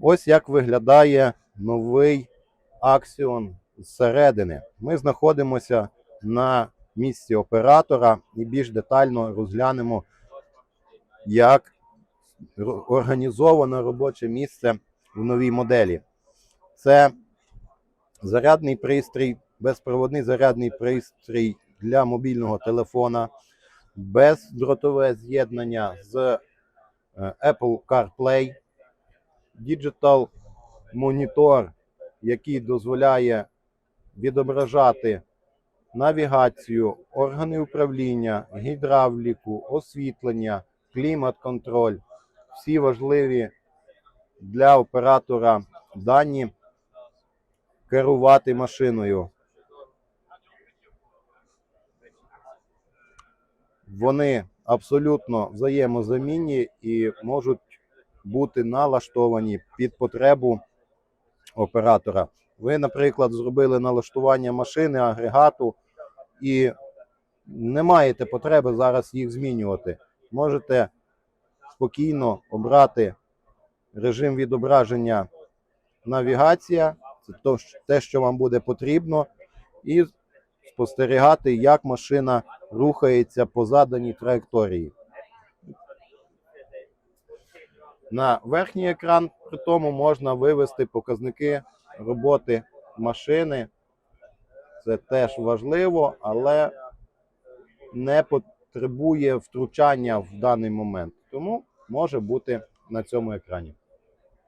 Ось як виглядає новий Axion зсередини. Ми знаходимося на місці оператора і більш детально розглянемо, як організовано робоче місце в новій моделі. Це зарядний пристрій, безпроводний зарядний пристрій для мобільного телефона, бездротове з'єднання з е, Apple CarPlay, Digital монітор, який дозволяє відображати навігацію, органи управління, гідравліку, освітлення, клімат-контроль, всі важливі для оператора дані керувати машиною. Вони абсолютно взаємозамінні і можуть бути налаштовані під потребу оператора. Ви, наприклад, зробили налаштування машини, агрегату і не маєте потреби зараз їх змінювати. Можете спокійно обрати режим відображення навігація, це те, що вам буде потрібно, і спостерігати, як машина рухається по заданій траєкторії. На верхній екран при тому можна вивести показники роботи машини. Це теж важливо, але не потребує втручання в даний момент. Тому може бути на цьому екрані.